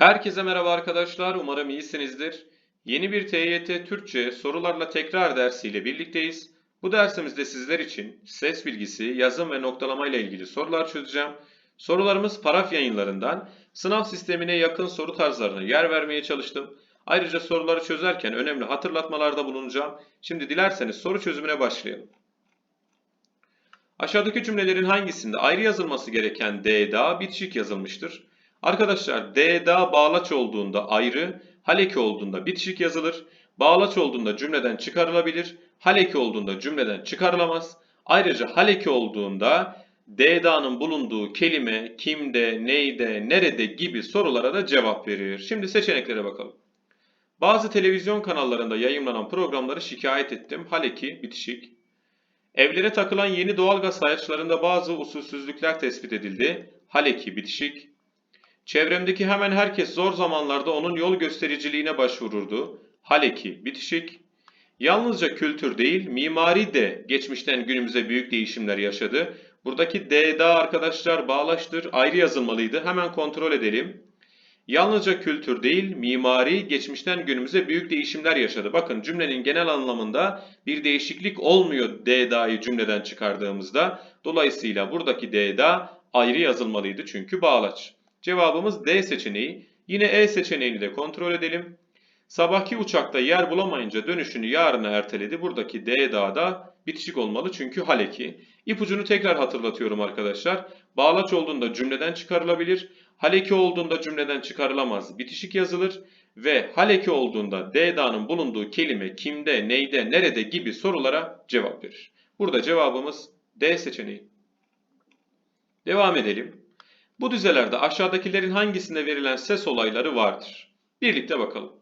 Herkese merhaba arkadaşlar. Umarım iyisinizdir. Yeni bir TYT Türkçe sorularla tekrar dersiyle birlikteyiz. Bu dersimizde sizler için ses bilgisi, yazım ve noktalama ile ilgili sorular çözeceğim. Sorularımız paraf yayınlarından sınav sistemine yakın soru tarzlarına yer vermeye çalıştım. Ayrıca soruları çözerken önemli hatırlatmalarda bulunacağım. Şimdi dilerseniz soru çözümüne başlayalım. Aşağıdaki cümlelerin hangisinde ayrı yazılması gereken DDA bitişik yazılmıştır? Arkadaşlar DDA bağlaç olduğunda ayrı, haleki olduğunda bitişik yazılır. Bağlaç olduğunda cümleden çıkarılabilir, haleki olduğunda cümleden çıkarılamaz. Ayrıca haleki olduğunda DDA'nın bulunduğu kelime kimde, neyde, nerede gibi sorulara da cevap verir. Şimdi seçeneklere bakalım. Bazı televizyon kanallarında yayınlanan programları şikayet ettim. Haleki bitişik. Evlere takılan yeni doğalgaz sayaçlarında bazı usulsüzlükler tespit edildi. Haleki bitişik. Çevremdeki hemen herkes zor zamanlarda onun yol göstericiliğine başvururdu. Haleki bitişik. Yalnızca kültür değil, mimari de geçmişten günümüze büyük değişimler yaşadı. Buradaki DDA arkadaşlar bağlaştır, ayrı yazılmalıydı. Hemen kontrol edelim. Yalnızca kültür değil, mimari geçmişten günümüze büyük değişimler yaşadı. Bakın cümlenin genel anlamında bir değişiklik olmuyor DDA'yı cümleden çıkardığımızda. Dolayısıyla buradaki DDA ayrı yazılmalıydı çünkü bağlaç. Cevabımız D seçeneği. Yine E seçeneğini de kontrol edelim. Sabahki uçakta yer bulamayınca dönüşünü yarına erteledi. Buradaki D da bitişik olmalı çünkü haleki. İpucunu tekrar hatırlatıyorum arkadaşlar. Bağlaç olduğunda cümleden çıkarılabilir. Haleki olduğunda cümleden çıkarılamaz. Bitişik yazılır. Ve haleki olduğunda D da'nın bulunduğu kelime kimde, neyde, nerede gibi sorulara cevap verir. Burada cevabımız D seçeneği. Devam edelim. Bu dizelerde aşağıdakilerin hangisinde verilen ses olayları vardır? Birlikte bakalım.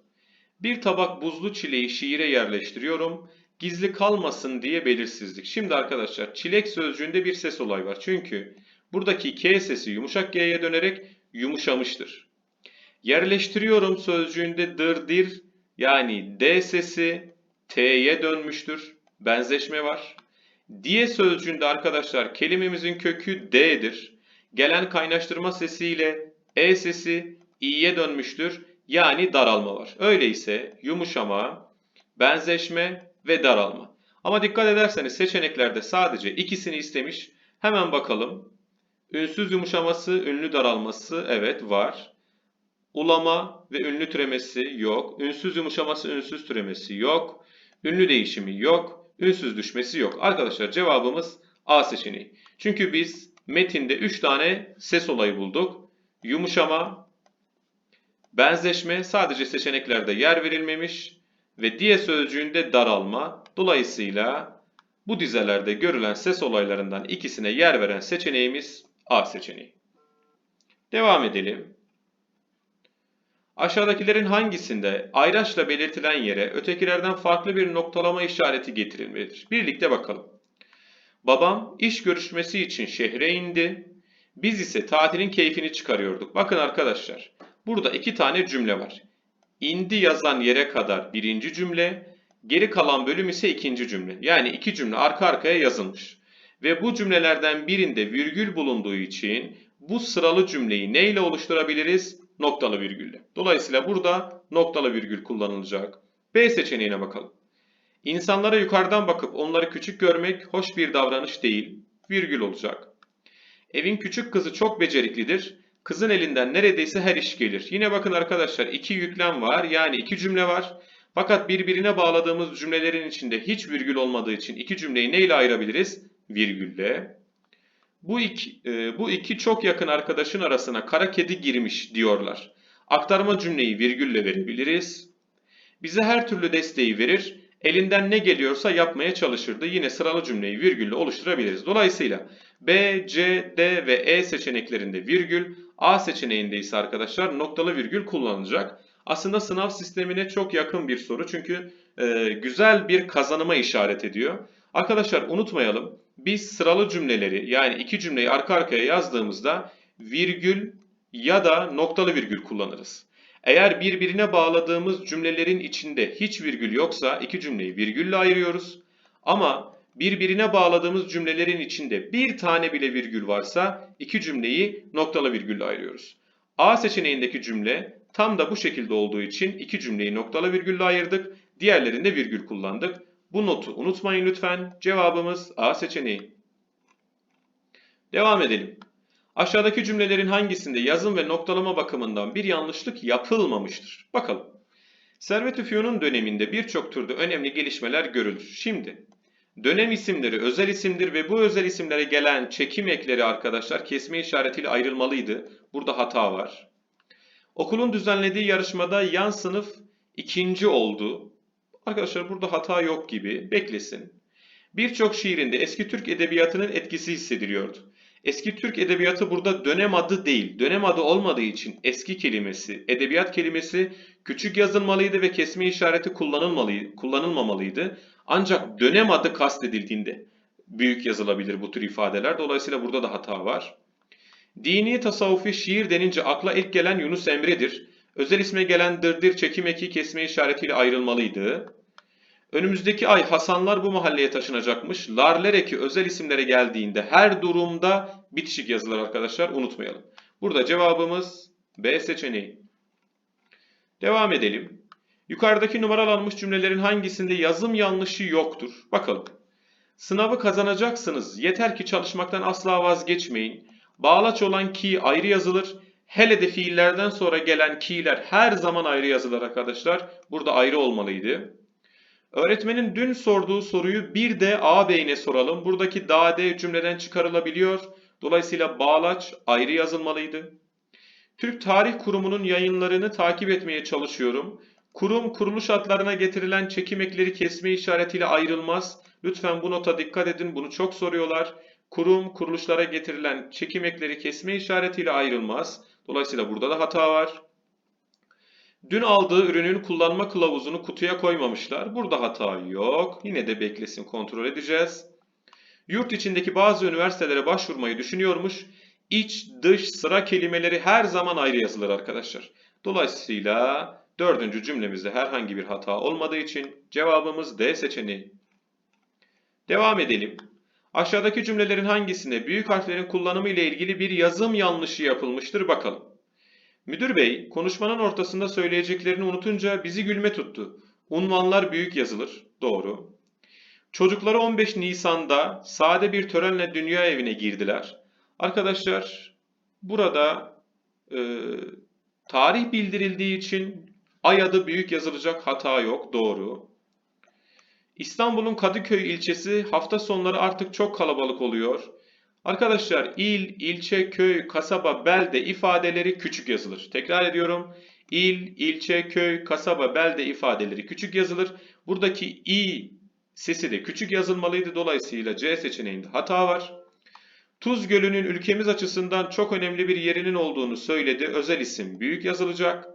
Bir tabak buzlu çileği şiire yerleştiriyorum. Gizli kalmasın diye belirsizlik. Şimdi arkadaşlar çilek sözcüğünde bir ses olay var. Çünkü buradaki K sesi yumuşak G'ye dönerek yumuşamıştır. Yerleştiriyorum sözcüğünde dırdir yani D sesi T'ye dönmüştür. Benzeşme var. Diye sözcüğünde arkadaşlar kelimemizin kökü D'dir. Gelen kaynaştırma sesiyle E sesi i'ye dönmüştür. Yani daralma var. Öyleyse yumuşama, benzeşme ve daralma. Ama dikkat ederseniz seçeneklerde sadece ikisini istemiş. Hemen bakalım. Ünsüz yumuşaması, ünlü daralması evet var. Ulama ve ünlü türemesi yok. Ünsüz yumuşaması, ünsüz türemesi yok. Ünlü değişimi yok. Ünsüz düşmesi yok. Arkadaşlar cevabımız A seçeneği. Çünkü biz metinde 3 tane ses olayı bulduk. Yumuşama, benzeşme sadece seçeneklerde yer verilmemiş ve diye sözcüğünde daralma. Dolayısıyla bu dizelerde görülen ses olaylarından ikisine yer veren seçeneğimiz A seçeneği. Devam edelim. Aşağıdakilerin hangisinde ayraçla belirtilen yere ötekilerden farklı bir noktalama işareti getirilmelidir? Birlikte bakalım. Babam iş görüşmesi için şehre indi. Biz ise tatilin keyfini çıkarıyorduk. Bakın arkadaşlar, burada iki tane cümle var. İndi yazan yere kadar birinci cümle, geri kalan bölüm ise ikinci cümle. Yani iki cümle arka arkaya yazılmış. Ve bu cümlelerden birinde virgül bulunduğu için bu sıralı cümleyi neyle oluşturabiliriz? Noktalı virgülle. Dolayısıyla burada noktalı virgül kullanılacak. B seçeneğine bakalım. İnsanlara yukarıdan bakıp onları küçük görmek hoş bir davranış değil. Virgül olacak. Evin küçük kızı çok beceriklidir. Kızın elinden neredeyse her iş gelir. Yine bakın arkadaşlar iki yüklem var yani iki cümle var. Fakat birbirine bağladığımız cümlelerin içinde hiç virgül olmadığı için iki cümleyi neyle ayırabiliriz? Virgülle. Bu iki, e, bu iki çok yakın arkadaşın arasına kara kedi girmiş diyorlar. Aktarma cümleyi virgülle verebiliriz. Bize her türlü desteği verir elinden ne geliyorsa yapmaya çalışırdı. Yine sıralı cümleyi virgülle oluşturabiliriz. Dolayısıyla B, C, D ve E seçeneklerinde virgül, A seçeneğinde ise arkadaşlar noktalı virgül kullanılacak. Aslında sınav sistemine çok yakın bir soru çünkü e, güzel bir kazanıma işaret ediyor. Arkadaşlar unutmayalım biz sıralı cümleleri yani iki cümleyi arka arkaya yazdığımızda virgül ya da noktalı virgül kullanırız. Eğer birbirine bağladığımız cümlelerin içinde hiç virgül yoksa iki cümleyi virgülle ayırıyoruz. Ama birbirine bağladığımız cümlelerin içinde bir tane bile virgül varsa iki cümleyi noktalı virgülle ayırıyoruz. A seçeneğindeki cümle tam da bu şekilde olduğu için iki cümleyi noktalı virgülle ayırdık. Diğerlerinde virgül kullandık. Bu notu unutmayın lütfen. Cevabımız A seçeneği. Devam edelim. Aşağıdaki cümlelerin hangisinde yazım ve noktalama bakımından bir yanlışlık yapılmamıştır? Bakalım. Servet Üfünun döneminde birçok türde önemli gelişmeler görülür. Şimdi dönem isimleri özel isimdir ve bu özel isimlere gelen çekim ekleri arkadaşlar kesme işaretiyle ayrılmalıydı. Burada hata var. Okulun düzenlediği yarışmada yan sınıf ikinci oldu. Arkadaşlar burada hata yok gibi. Beklesin. Birçok şiirinde eski Türk edebiyatının etkisi hissediliyordu. Eski Türk edebiyatı burada dönem adı değil. Dönem adı olmadığı için eski kelimesi, edebiyat kelimesi küçük yazılmalıydı ve kesme işareti kullanılmamalıydı. Ancak dönem adı kastedildiğinde büyük yazılabilir bu tür ifadeler. Dolayısıyla burada da hata var. Dini tasavvufi şiir denince akla ilk gelen Yunus Emre'dir. Özel isme gelen dırdır çekim eki kesme işaretiyle ayrılmalıydı. Önümüzdeki ay Hasanlar bu mahalleye taşınacakmış. Larler eki özel isimlere geldiğinde her durumda bitişik yazılır arkadaşlar unutmayalım. Burada cevabımız B seçeneği. Devam edelim. Yukarıdaki numaralanmış cümlelerin hangisinde yazım yanlışı yoktur? Bakalım. Sınavı kazanacaksınız. Yeter ki çalışmaktan asla vazgeçmeyin. Bağlaç olan ki ayrı yazılır. Hele de fiillerden sonra gelen ki'ler her zaman ayrı yazılır arkadaşlar. Burada ayrı olmalıydı. Öğretmenin dün sorduğu soruyu bir de ağabeyine soralım. Buradaki da d cümleden çıkarılabiliyor. Dolayısıyla bağlaç ayrı yazılmalıydı. Türk Tarih Kurumu'nun yayınlarını takip etmeye çalışıyorum. Kurum kuruluş adlarına getirilen çekim ekleri kesme işaretiyle ayrılmaz. Lütfen bu nota dikkat edin. Bunu çok soruyorlar. Kurum kuruluşlara getirilen çekim ekleri kesme işaretiyle ayrılmaz. Dolayısıyla burada da hata var. Dün aldığı ürünün kullanma kılavuzunu kutuya koymamışlar. Burada hata yok. Yine de beklesin kontrol edeceğiz. Yurt içindeki bazı üniversitelere başvurmayı düşünüyormuş. İç, dış, sıra kelimeleri her zaman ayrı yazılır arkadaşlar. Dolayısıyla dördüncü cümlemizde herhangi bir hata olmadığı için cevabımız D seçeneği. Devam edelim. Aşağıdaki cümlelerin hangisinde büyük harflerin kullanımı ile ilgili bir yazım yanlışı yapılmıştır bakalım. Müdür bey konuşmanın ortasında söyleyeceklerini unutunca bizi gülme tuttu. Unvanlar büyük yazılır. Doğru. Çocukları 15 Nisan'da sade bir törenle dünya evine girdiler. Arkadaşlar burada e, tarih bildirildiği için ay adı büyük yazılacak hata yok. Doğru. İstanbul'un Kadıköy ilçesi hafta sonları artık çok kalabalık oluyor. Arkadaşlar il, ilçe, köy, kasaba, belde ifadeleri küçük yazılır. Tekrar ediyorum. İl, ilçe, köy, kasaba, belde ifadeleri küçük yazılır. Buradaki i sesi de küçük yazılmalıydı. Dolayısıyla C seçeneğinde hata var. Tuz Gölü'nün ülkemiz açısından çok önemli bir yerinin olduğunu söyledi. Özel isim büyük yazılacak.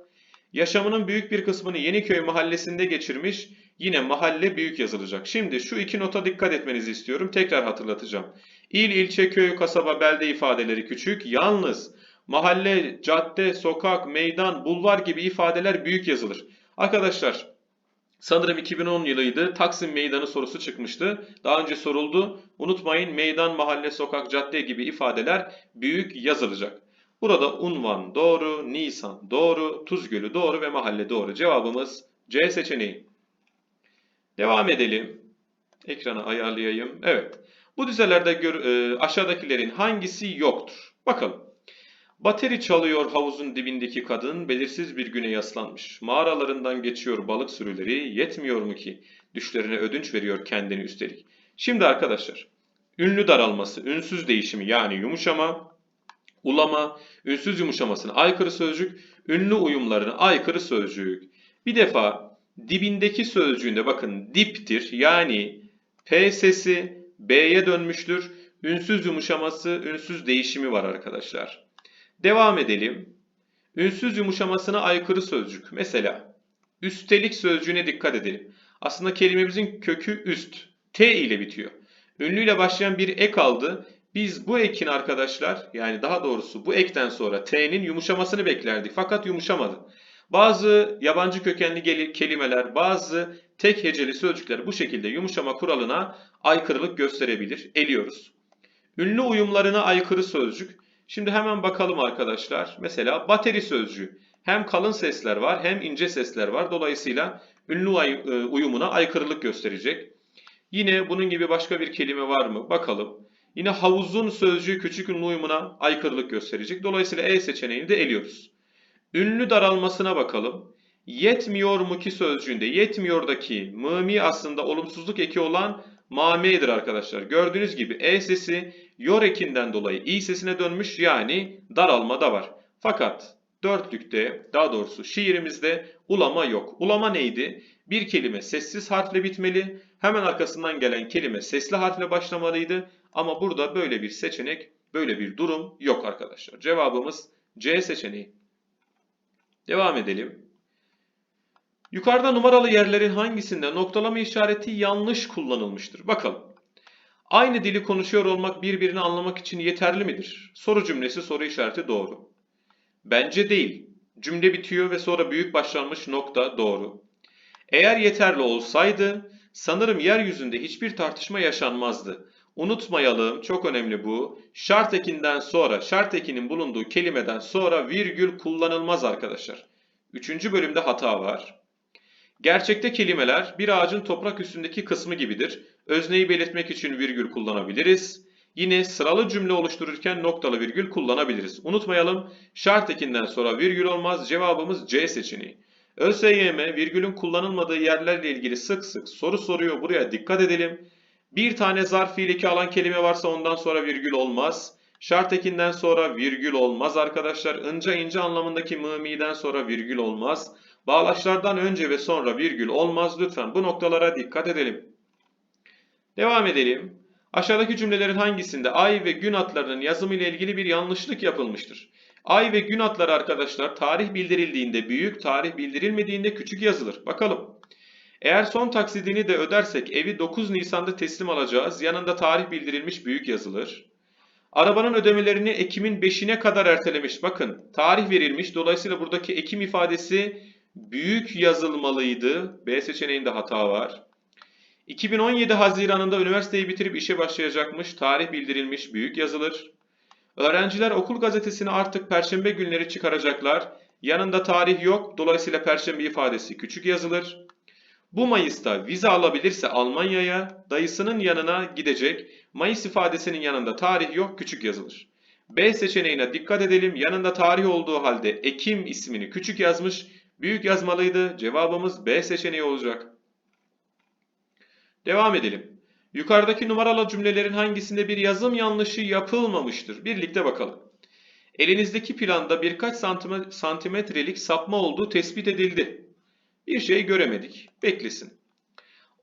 Yaşamının büyük bir kısmını Yeniköy mahallesinde geçirmiş. Yine mahalle büyük yazılacak. Şimdi şu iki nota dikkat etmenizi istiyorum. Tekrar hatırlatacağım. İl, ilçe, köy, kasaba, belde ifadeleri küçük. Yalnız mahalle, cadde, sokak, meydan, bulvar gibi ifadeler büyük yazılır. Arkadaşlar sanırım 2010 yılıydı. Taksim Meydanı sorusu çıkmıştı. Daha önce soruldu. Unutmayın meydan, mahalle, sokak, cadde gibi ifadeler büyük yazılacak. Burada unvan doğru, Nisan doğru, Tuz Gölü doğru ve mahalle doğru. Cevabımız C seçeneği. Devam edelim. Ekranı ayarlayayım. Evet. Bu dizelerde gör, e, aşağıdakilerin hangisi yoktur? Bakalım. Bateri çalıyor havuzun dibindeki kadın belirsiz bir güne yaslanmış. Mağaralarından geçiyor balık sürüleri yetmiyor mu ki? Düşlerine ödünç veriyor kendini üstelik. Şimdi arkadaşlar ünlü daralması, ünsüz değişimi yani yumuşama, ulama, ünsüz yumuşamasına aykırı sözcük, ünlü uyumlarına aykırı sözcük. Bir defa dibindeki sözcüğünde bakın diptir yani P sesi B'ye dönmüştür. Ünsüz yumuşaması, ünsüz değişimi var arkadaşlar. Devam edelim. Ünsüz yumuşamasına aykırı sözcük. Mesela üstelik sözcüğüne dikkat edelim. Aslında kelimemizin kökü üst. T ile bitiyor. Ünlüyle başlayan bir ek aldı. Biz bu ekin arkadaşlar yani daha doğrusu bu ekten sonra T'nin yumuşamasını beklerdik. Fakat yumuşamadı. Bazı yabancı kökenli kelimeler, bazı tek heceli sözcükler bu şekilde yumuşama kuralına aykırılık gösterebilir. Eliyoruz. Ünlü uyumlarına aykırı sözcük. Şimdi hemen bakalım arkadaşlar. Mesela bateri sözcüğü. Hem kalın sesler var hem ince sesler var. Dolayısıyla ünlü e, uyumuna aykırılık gösterecek. Yine bunun gibi başka bir kelime var mı? Bakalım. Yine havuzun sözcüğü küçük ünlü uyumuna aykırılık gösterecek. Dolayısıyla E seçeneğini de eliyoruz. Ünlü daralmasına bakalım. Yetmiyor mu ki sözcüğünde yetmiyordaki mımi aslında olumsuzluk eki olan mamedir arkadaşlar. Gördüğünüz gibi E sesi yor ekinden dolayı i sesine dönmüş yani daralma da var. Fakat dörtlükte daha doğrusu şiirimizde ulama yok. Ulama neydi? Bir kelime sessiz harfle bitmeli. Hemen arkasından gelen kelime sesli harfle başlamalıydı. Ama burada böyle bir seçenek, böyle bir durum yok arkadaşlar. Cevabımız C seçeneği. Devam edelim. Yukarıda numaralı yerlerin hangisinde noktalama işareti yanlış kullanılmıştır? Bakalım. Aynı dili konuşuyor olmak birbirini anlamak için yeterli midir? Soru cümlesi soru işareti doğru. Bence değil. Cümle bitiyor ve sonra büyük başlanmış nokta doğru. Eğer yeterli olsaydı sanırım yeryüzünde hiçbir tartışma yaşanmazdı. Unutmayalım, çok önemli bu. Şart ekinden sonra, şart ekinin bulunduğu kelimeden sonra virgül kullanılmaz arkadaşlar. Üçüncü bölümde hata var. Gerçekte kelimeler bir ağacın toprak üstündeki kısmı gibidir. Özneyi belirtmek için virgül kullanabiliriz. Yine sıralı cümle oluştururken noktalı virgül kullanabiliriz. Unutmayalım şart ekinden sonra virgül olmaz. Cevabımız C seçeneği. ÖSYM virgülün kullanılmadığı yerlerle ilgili sık sık soru soruyor. Buraya dikkat edelim. Bir tane zarf fiil alan kelime varsa ondan sonra virgül olmaz. Şart ekinden sonra virgül olmaz arkadaşlar. Inca ince anlamındaki mımiden sonra virgül olmaz. Bağlaçlardan önce ve sonra virgül olmaz. Lütfen bu noktalara dikkat edelim. Devam edelim. Aşağıdaki cümlelerin hangisinde ay ve gün adlarının yazımı ile ilgili bir yanlışlık yapılmıştır? Ay ve gün adları arkadaşlar tarih bildirildiğinde büyük, tarih bildirilmediğinde küçük yazılır. Bakalım. Eğer son taksidini de ödersek evi 9 Nisan'da teslim alacağız. Yanında tarih bildirilmiş büyük yazılır. Arabanın ödemelerini Ekim'in 5'ine kadar ertelemiş. Bakın tarih verilmiş. Dolayısıyla buradaki Ekim ifadesi büyük yazılmalıydı. B seçeneğinde hata var. 2017 Haziran'ında üniversiteyi bitirip işe başlayacakmış. Tarih bildirilmiş büyük yazılır. Öğrenciler okul gazetesini artık perşembe günleri çıkaracaklar. Yanında tarih yok. Dolayısıyla perşembe ifadesi küçük yazılır. Bu Mayıs'ta vize alabilirse Almanya'ya dayısının yanına gidecek. Mayıs ifadesinin yanında tarih yok küçük yazılır. B seçeneğine dikkat edelim. Yanında tarih olduğu halde Ekim ismini küçük yazmış. Büyük yazmalıydı. Cevabımız B seçeneği olacak. Devam edelim. Yukarıdaki numaralı cümlelerin hangisinde bir yazım yanlışı yapılmamıştır? Birlikte bakalım. Elinizdeki planda birkaç santime- santimetrelik sapma olduğu tespit edildi. Bir şey göremedik. Beklesin.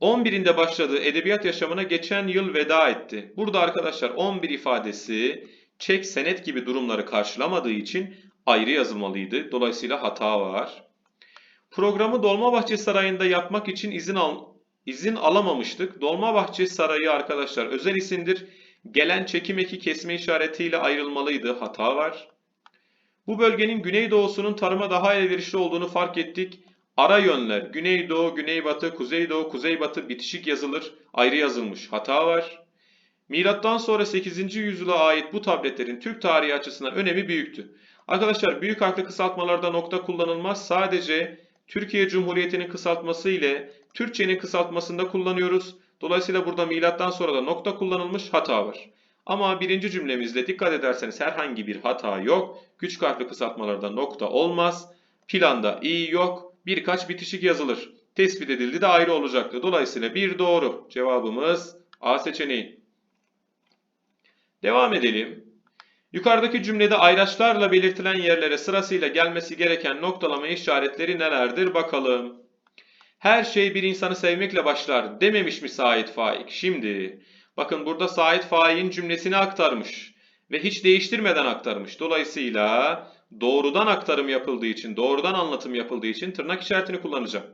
11'inde başladığı edebiyat yaşamına geçen yıl veda etti. Burada arkadaşlar 11 ifadesi çek senet gibi durumları karşılamadığı için ayrı yazılmalıydı. Dolayısıyla hata var. Programı Dolmabahçe Sarayı'nda yapmak için izin al izin alamamıştık. Dolmabahçe Sarayı arkadaşlar özel isimdir. Gelen çekim eki kesme işaretiyle ayrılmalıydı. Hata var. Bu bölgenin güneydoğusunun tarıma daha elverişli olduğunu fark ettik. Ara yönler güneydoğu, güneybatı, kuzeydoğu, kuzeybatı bitişik yazılır. Ayrı yazılmış. Hata var. Milattan sonra 8. yüzyıla ait bu tabletlerin Türk tarihi açısından önemi büyüktü. Arkadaşlar büyük harfli kısaltmalarda nokta kullanılmaz. Sadece Türkiye Cumhuriyeti'nin kısaltması ile Türkçenin kısaltmasında kullanıyoruz. Dolayısıyla burada milattan sonra da nokta kullanılmış hata var. Ama birinci cümlemizde dikkat ederseniz herhangi bir hata yok. Küçük harfli kısaltmalarda nokta olmaz. Planda i yok. Birkaç bitişik yazılır. Tespit edildi de ayrı olacaktı. Dolayısıyla bir doğru. Cevabımız A seçeneği. Devam edelim. Yukarıdaki cümlede ayraçlarla belirtilen yerlere sırasıyla gelmesi gereken noktalama işaretleri nelerdir bakalım. Her şey bir insanı sevmekle başlar dememiş mi Said Faik? Şimdi bakın burada Said Faik'in cümlesini aktarmış ve hiç değiştirmeden aktarmış. Dolayısıyla doğrudan aktarım yapıldığı için, doğrudan anlatım yapıldığı için tırnak işaretini kullanacağım.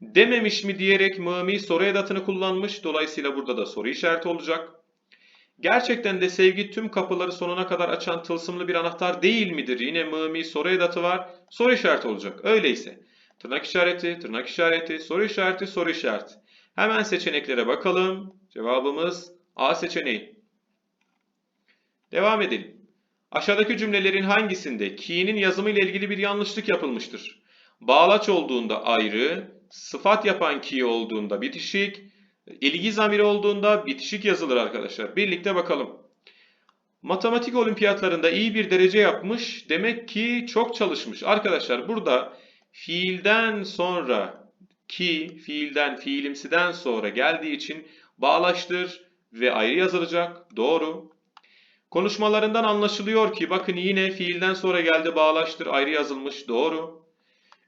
Dememiş mi diyerek mımi soru edatını kullanmış. Dolayısıyla burada da soru işareti olacak. Gerçekten de sevgi tüm kapıları sonuna kadar açan tılsımlı bir anahtar değil midir? Yine mımi soru edatı var. Soru işareti olacak. Öyleyse tırnak işareti, tırnak işareti, soru işareti, soru işareti. Hemen seçeneklere bakalım. Cevabımız A seçeneği. Devam edelim. Aşağıdaki cümlelerin hangisinde ki'nin yazımı ile ilgili bir yanlışlık yapılmıştır? Bağlaç olduğunda ayrı, sıfat yapan ki olduğunda bitişik, ilgi zamiri olduğunda bitişik yazılır arkadaşlar. Birlikte bakalım. Matematik olimpiyatlarında iyi bir derece yapmış. Demek ki çok çalışmış. Arkadaşlar burada fiilden sonra ki fiilden fiilimsiden sonra geldiği için bağlaştır ve ayrı yazılacak. Doğru. Konuşmalarından anlaşılıyor ki bakın yine fiilden sonra geldi bağlaştır ayrı yazılmış. Doğru.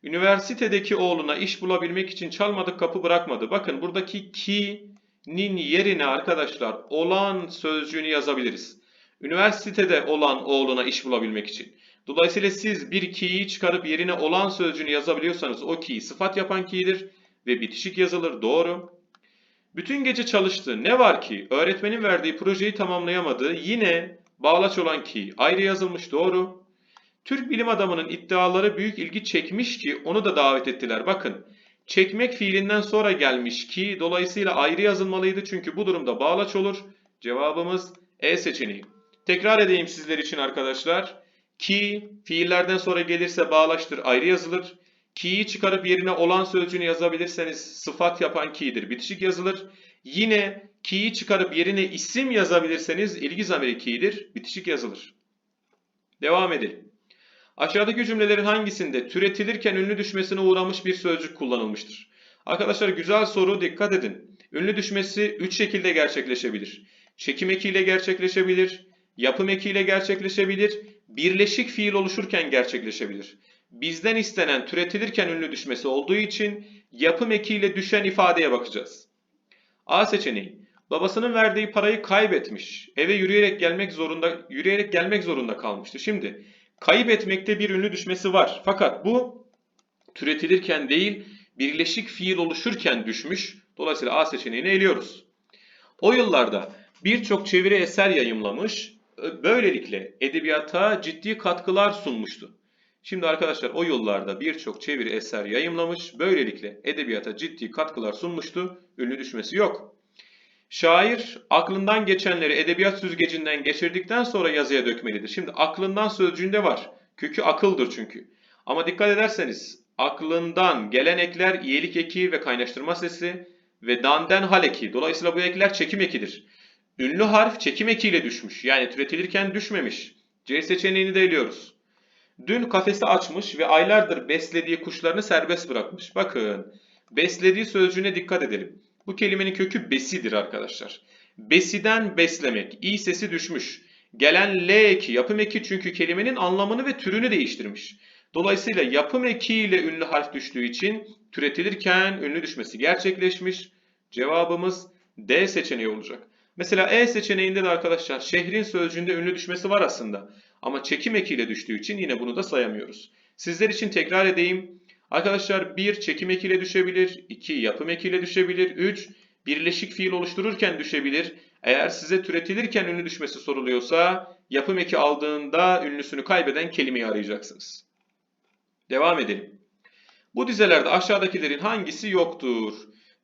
Üniversitedeki oğluna iş bulabilmek için çalmadık kapı bırakmadı. Bakın buradaki ki'nin yerine arkadaşlar olan sözcüğünü yazabiliriz. Üniversitede olan oğluna iş bulabilmek için. Dolayısıyla siz bir ki'yi çıkarıp yerine olan sözcüğünü yazabiliyorsanız o ki sıfat yapan ki'dir ve bitişik yazılır. Doğru. Bütün gece çalıştı. Ne var ki öğretmenin verdiği projeyi tamamlayamadı. Yine bağlaç olan ki ayrı yazılmış. Doğru. Türk bilim adamının iddiaları büyük ilgi çekmiş ki onu da davet ettiler. Bakın çekmek fiilinden sonra gelmiş ki dolayısıyla ayrı yazılmalıydı çünkü bu durumda bağlaç olur. Cevabımız E seçeneği. Tekrar edeyim sizler için arkadaşlar. Ki fiillerden sonra gelirse bağlaçtır ayrı yazılır. Ki'yi çıkarıp yerine olan sözcüğünü yazabilirseniz sıfat yapan ki'dir bitişik yazılır. Yine ki'yi çıkarıp yerine isim yazabilirseniz ilgi zamiri ki'dir bitişik yazılır. Devam edelim. Aşağıdaki cümlelerin hangisinde türetilirken ünlü düşmesine uğramış bir sözcük kullanılmıştır? Arkadaşlar güzel soru dikkat edin. Ünlü düşmesi 3 şekilde gerçekleşebilir. Çekim ekiyle gerçekleşebilir, yapım ekiyle gerçekleşebilir, birleşik fiil oluşurken gerçekleşebilir. Bizden istenen türetilirken ünlü düşmesi olduğu için yapım ekiyle düşen ifadeye bakacağız. A seçeneği. Babasının verdiği parayı kaybetmiş. Eve yürüyerek gelmek zorunda yürüyerek gelmek zorunda kalmıştı. Şimdi kayıp etmekte bir ünlü düşmesi var. Fakat bu türetilirken değil, birleşik fiil oluşurken düşmüş. Dolayısıyla A seçeneğini eliyoruz. O yıllarda birçok çeviri eser yayımlamış, böylelikle edebiyata ciddi katkılar sunmuştu. Şimdi arkadaşlar o yıllarda birçok çeviri eser yayımlamış, böylelikle edebiyata ciddi katkılar sunmuştu, ünlü düşmesi yok. Şair aklından geçenleri edebiyat süzgecinden geçirdikten sonra yazıya dökmelidir. Şimdi aklından sözcüğünde var. Kökü akıldır çünkü. Ama dikkat ederseniz aklından gelen ekler iyilik eki ve kaynaştırma sesi ve danden hal eki. Dolayısıyla bu ekler çekim ekidir. Ünlü harf çekim ekiyle düşmüş. Yani türetilirken düşmemiş. C seçeneğini de eliyoruz. Dün kafesi açmış ve aylardır beslediği kuşlarını serbest bırakmış. Bakın beslediği sözcüğüne dikkat edelim. Bu kelimenin kökü besidir arkadaşlar. Besiden beslemek. İ sesi düşmüş. Gelen L eki yapım eki çünkü kelimenin anlamını ve türünü değiştirmiş. Dolayısıyla yapım eki ile ünlü harf düştüğü için türetilirken ünlü düşmesi gerçekleşmiş. Cevabımız D seçeneği olacak. Mesela E seçeneğinde de arkadaşlar şehrin sözcüğünde ünlü düşmesi var aslında. Ama çekim ekiyle düştüğü için yine bunu da sayamıyoruz. Sizler için tekrar edeyim. Arkadaşlar 1 çekim ekiyle düşebilir, 2 yapım ekiyle düşebilir, 3 birleşik fiil oluştururken düşebilir. Eğer size türetilirken ünlü düşmesi soruluyorsa yapım eki aldığında ünlüsünü kaybeden kelimeyi arayacaksınız. Devam edelim. Bu dizelerde aşağıdakilerin hangisi yoktur?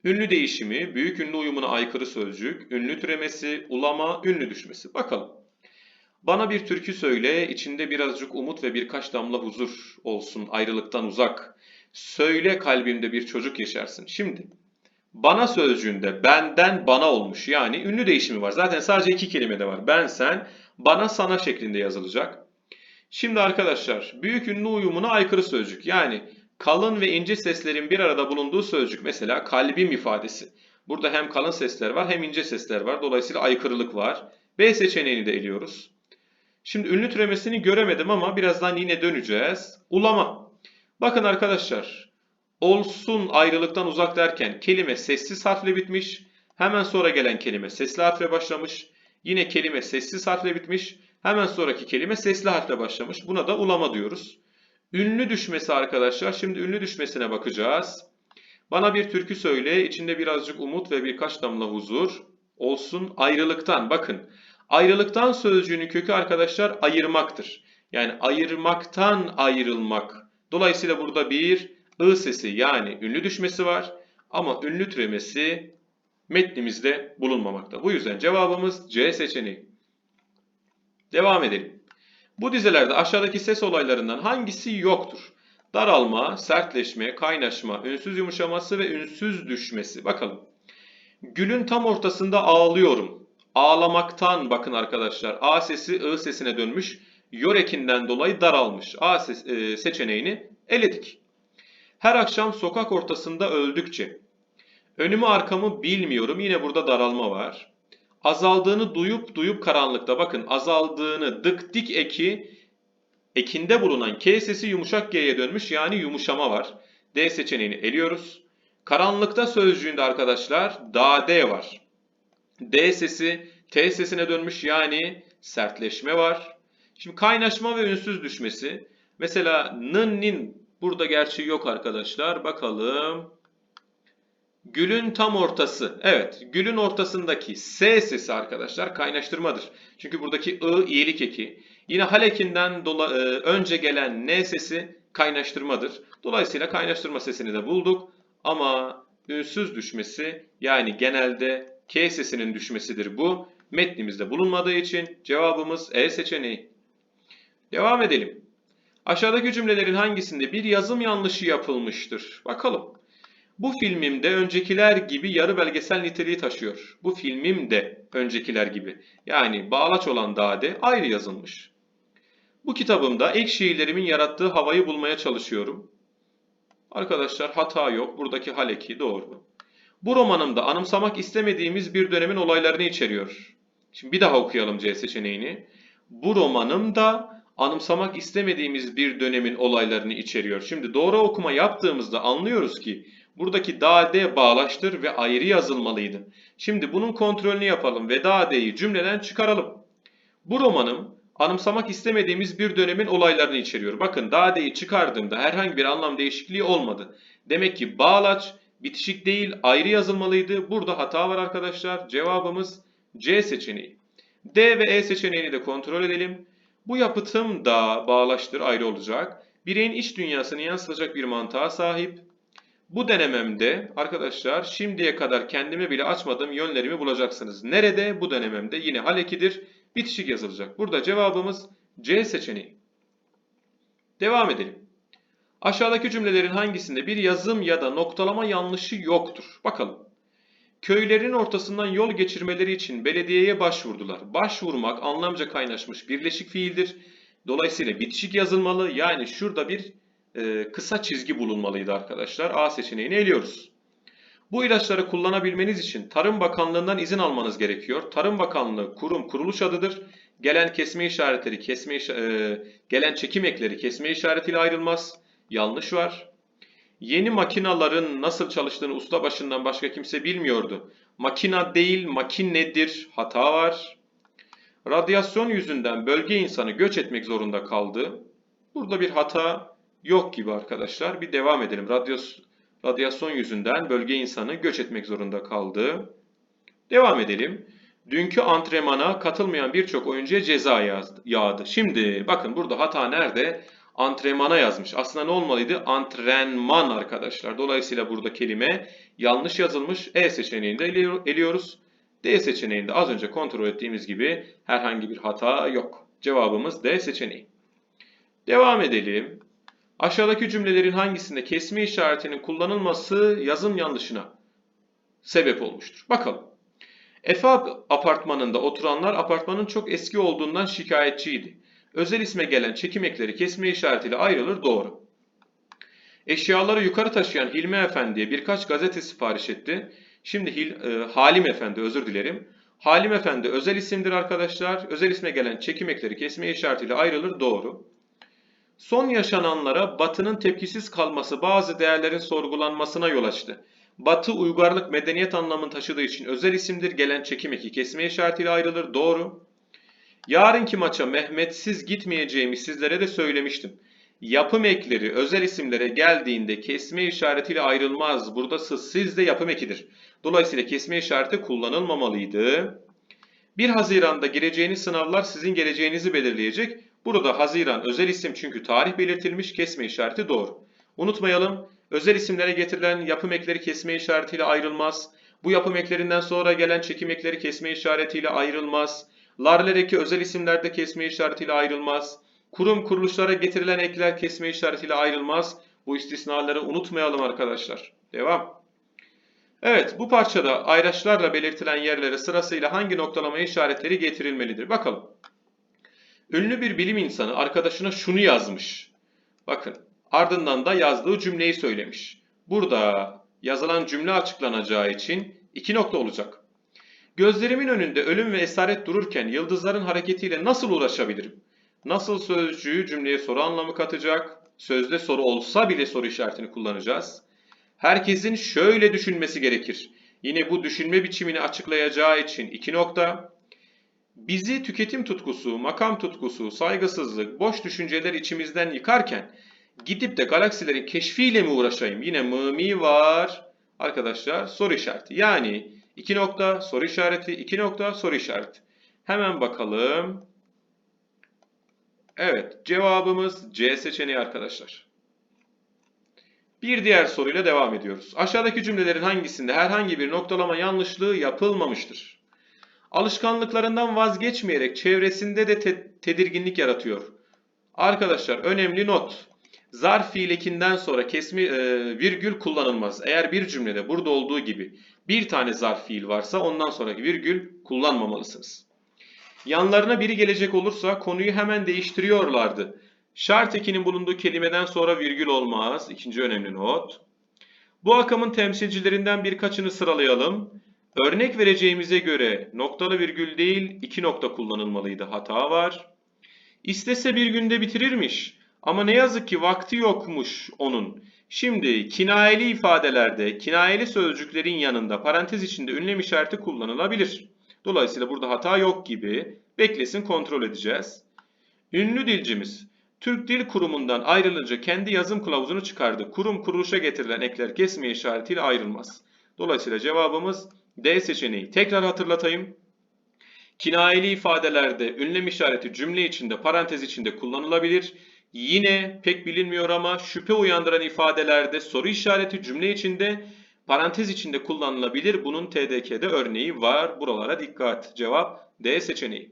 Ünlü değişimi, büyük ünlü uyumuna aykırı sözcük, ünlü türemesi, ulama, ünlü düşmesi. Bakalım. Bana bir türkü söyle, içinde birazcık umut ve birkaç damla huzur olsun ayrılıktan uzak. Söyle kalbimde bir çocuk yaşarsın. Şimdi bana sözcüğünde benden bana olmuş yani ünlü değişimi var. Zaten sadece iki kelime de var. Ben sen, bana sana şeklinde yazılacak. Şimdi arkadaşlar büyük ünlü uyumuna aykırı sözcük. Yani kalın ve ince seslerin bir arada bulunduğu sözcük. Mesela kalbim ifadesi. Burada hem kalın sesler var hem ince sesler var. Dolayısıyla aykırılık var. B seçeneğini de eliyoruz. Şimdi ünlü türemesini göremedim ama birazdan yine döneceğiz. Ulama. Bakın arkadaşlar. Olsun ayrılıktan uzak derken kelime sessiz harfle bitmiş. Hemen sonra gelen kelime sesli harfle başlamış. Yine kelime sessiz harfle bitmiş. Hemen sonraki kelime sesli harfle başlamış. Buna da ulama diyoruz. Ünlü düşmesi arkadaşlar. Şimdi ünlü düşmesine bakacağız. Bana bir türkü söyle. içinde birazcık umut ve birkaç damla huzur olsun ayrılıktan. Bakın ayrılıktan sözcüğünün kökü arkadaşlar ayırmaktır. Yani ayırmaktan ayrılmak. Dolayısıyla burada bir ı sesi yani ünlü düşmesi var. Ama ünlü türemesi metnimizde bulunmamakta. Bu yüzden cevabımız C seçeneği. Devam edelim. Bu dizelerde aşağıdaki ses olaylarından hangisi yoktur? Daralma, sertleşme, kaynaşma, ünsüz yumuşaması ve ünsüz düşmesi. Bakalım. Gülün tam ortasında ağlıyorum. Ağlamaktan bakın arkadaşlar. A sesi I sesine dönmüş. Yorekinden dolayı daralmış. A e, seçeneğini eledik. Her akşam sokak ortasında öldükçe. Önümü arkamı bilmiyorum. Yine burada daralma var. Azaldığını duyup duyup karanlıkta. Bakın azaldığını dık dik eki ekinde bulunan K sesi yumuşak G'ye dönmüş. Yani yumuşama var. D seçeneğini eliyoruz. Karanlıkta sözcüğünde arkadaşlar da D var. D sesi T sesine dönmüş yani sertleşme var. Şimdi kaynaşma ve ünsüz düşmesi. Mesela nın nin burada gerçi yok arkadaşlar. Bakalım. Gülün tam ortası. Evet, gülün ortasındaki S sesi arkadaşlar kaynaştırmadır. Çünkü buradaki I iyilik eki. Yine halekinden dola, e, önce gelen N sesi kaynaştırmadır. Dolayısıyla kaynaştırma sesini de bulduk. Ama ünsüz düşmesi yani genelde K sesinin düşmesidir bu. Metnimizde bulunmadığı için cevabımız E seçeneği. Devam edelim. Aşağıdaki cümlelerin hangisinde bir yazım yanlışı yapılmıştır? Bakalım. Bu filmim de öncekiler gibi yarı belgesel niteliği taşıyor. Bu filmim de öncekiler gibi. Yani bağlaç olan dade ayrı yazılmış. Bu kitabımda ilk şiirlerimin yarattığı havayı bulmaya çalışıyorum. Arkadaşlar hata yok. Buradaki haleki doğru. Bu romanımda anımsamak istemediğimiz bir dönemin olaylarını içeriyor. Şimdi bir daha okuyalım C seçeneğini. Bu romanımda anımsamak istemediğimiz bir dönemin olaylarını içeriyor. Şimdi doğru okuma yaptığımızda anlıyoruz ki buradaki dade bağlaştır ve ayrı yazılmalıydı. Şimdi bunun kontrolünü yapalım ve dadeyi cümleden çıkaralım. Bu romanım anımsamak istemediğimiz bir dönemin olaylarını içeriyor. Bakın dadeyi çıkardığımda herhangi bir anlam değişikliği olmadı. Demek ki bağlaç bitişik değil ayrı yazılmalıydı. Burada hata var arkadaşlar. Cevabımız C seçeneği. D ve E seçeneğini de kontrol edelim. Bu yapıtım da bağlaştır ayrı olacak. Bireyin iç dünyasını yansıtacak bir mantığa sahip. Bu denememde arkadaşlar şimdiye kadar kendime bile açmadığım yönlerimi bulacaksınız. Nerede? Bu denememde yine hal ekidir. Bitişik yazılacak. Burada cevabımız C seçeneği. Devam edelim. Aşağıdaki cümlelerin hangisinde bir yazım ya da noktalama yanlışı yoktur? Bakalım. Köylerin ortasından yol geçirmeleri için belediyeye başvurdular. Başvurmak anlamca kaynaşmış birleşik fiildir. Dolayısıyla bitişik yazılmalı. Yani şurada bir e, kısa çizgi bulunmalıydı arkadaşlar. A seçeneğini eliyoruz. Bu ilaçları kullanabilmeniz için Tarım Bakanlığı'ndan izin almanız gerekiyor. Tarım Bakanlığı kurum kuruluş adıdır. Gelen kesme işaretleri, kesme e, gelen çekim ekleri kesme işaretiyle ayrılmaz. Yanlış var. Yeni makinaların nasıl çalıştığını usta başından başka kimse bilmiyordu. Makina değil, makinedir. Hata var. Radyasyon yüzünden bölge insanı göç etmek zorunda kaldı. Burada bir hata yok gibi arkadaşlar. Bir devam edelim. Radyos, radyasyon yüzünden bölge insanı göç etmek zorunda kaldı. Devam edelim. Dünkü antrenmana katılmayan birçok oyuncuya ceza yağdı. Şimdi bakın burada hata nerede? Antrenmana yazmış. Aslında ne olmalıydı? Antrenman arkadaşlar. Dolayısıyla burada kelime yanlış yazılmış. E seçeneğinde eliyoruz. D seçeneğinde az önce kontrol ettiğimiz gibi herhangi bir hata yok. Cevabımız D seçeneği. Devam edelim. Aşağıdaki cümlelerin hangisinde kesme işaretinin kullanılması yazım yanlışına sebep olmuştur? Bakalım. Efe apartmanında oturanlar apartmanın çok eski olduğundan şikayetçiydi. Özel isme gelen çekim ekleri kesme işaretiyle ayrılır doğru. Eşyaları yukarı taşıyan Hilmi Efendi'ye birkaç gazete sipariş etti. Şimdi Hil, e, Halim Efendi özür dilerim. Halim Efendi özel isimdir arkadaşlar. Özel isme gelen çekim ekleri kesme işaretiyle ayrılır doğru. Son yaşananlara Batı'nın tepkisiz kalması bazı değerlerin sorgulanmasına yol açtı. Batı uygarlık medeniyet anlamını taşıdığı için özel isimdir. Gelen çekim eki kesme işaretiyle ayrılır. Doğru. Yarınki maça Mehmetsiz gitmeyeceğimi sizlere de söylemiştim. Yapım ekleri özel isimlere geldiğinde kesme işaretiyle ayrılmaz. Burada siz de yapım ekidir. Dolayısıyla kesme işareti kullanılmamalıydı. 1 Haziran'da gireceğiniz sınavlar sizin geleceğinizi belirleyecek. Burada Haziran özel isim çünkü tarih belirtilmiş kesme işareti doğru. Unutmayalım özel isimlere getirilen yapım ekleri kesme işaretiyle ayrılmaz. Bu yapım eklerinden sonra gelen çekim ekleri kesme işaretiyle ayrılmaz. Larler eki özel isimlerde kesme işaretiyle ayrılmaz. Kurum kuruluşlara getirilen ekler kesme işaretiyle ayrılmaz. Bu istisnaları unutmayalım arkadaşlar. Devam. Evet, bu parçada ayraçlarla belirtilen yerlere sırasıyla hangi noktalama işaretleri getirilmelidir? Bakalım. Ünlü bir bilim insanı arkadaşına şunu yazmış. Bakın, ardından da yazdığı cümleyi söylemiş. Burada yazılan cümle açıklanacağı için iki nokta olacak. Gözlerimin önünde ölüm ve esaret dururken yıldızların hareketiyle nasıl uğraşabilirim? Nasıl sözcüğü cümleye soru anlamı katacak. Sözde soru olsa bile soru işaretini kullanacağız. Herkesin şöyle düşünmesi gerekir. Yine bu düşünme biçimini açıklayacağı için iki nokta. Bizi tüketim tutkusu, makam tutkusu, saygısızlık, boş düşünceler içimizden yıkarken gidip de galaksilerin keşfiyle mi uğraşayım? Yine mı mi var. Arkadaşlar soru işareti. Yani iki nokta soru işareti, iki nokta soru işareti. Hemen bakalım. Evet cevabımız C seçeneği arkadaşlar. Bir diğer soruyla devam ediyoruz. Aşağıdaki cümlelerin hangisinde herhangi bir noktalama yanlışlığı yapılmamıştır? Alışkanlıklarından vazgeçmeyerek çevresinde de te- tedirginlik yaratıyor. Arkadaşlar önemli not. Zarf fiil ekinden sonra kesmi e, virgül kullanılmaz. Eğer bir cümlede burada olduğu gibi bir tane zarf fiil varsa ondan sonraki virgül kullanmamalısınız. Yanlarına biri gelecek olursa konuyu hemen değiştiriyorlardı. Şart ekinin bulunduğu kelimeden sonra virgül olmaz. İkinci önemli not. Bu akımın temsilcilerinden birkaçını sıralayalım. Örnek vereceğimize göre noktalı virgül değil iki nokta kullanılmalıydı. Hata var. İstese bir günde bitirirmiş. Ama ne yazık ki vakti yokmuş onun. Şimdi kinayeli ifadelerde kinayeli sözcüklerin yanında parantez içinde ünlem işareti kullanılabilir. Dolayısıyla burada hata yok gibi. Beklesin kontrol edeceğiz. Ünlü dilcimiz Türk Dil Kurumu'ndan ayrılınca kendi yazım kılavuzunu çıkardı. Kurum kuruluşa getirilen ekler kesme işaretiyle ayrılmaz. Dolayısıyla cevabımız D seçeneği. Tekrar hatırlatayım. Kinayeli ifadelerde ünlem işareti cümle içinde parantez içinde kullanılabilir. Yine pek bilinmiyor ama şüphe uyandıran ifadelerde soru işareti cümle içinde parantez içinde kullanılabilir. Bunun TDK'de örneği var. Buralara dikkat. Cevap D seçeneği.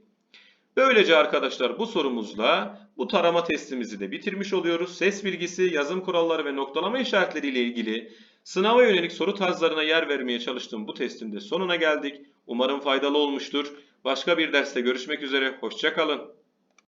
Böylece arkadaşlar bu sorumuzla bu tarama testimizi de bitirmiş oluyoruz. Ses bilgisi, yazım kuralları ve noktalama işaretleri ile ilgili sınava yönelik soru tarzlarına yer vermeye çalıştığım bu testin de sonuna geldik. Umarım faydalı olmuştur. Başka bir derste görüşmek üzere. Hoşçakalın.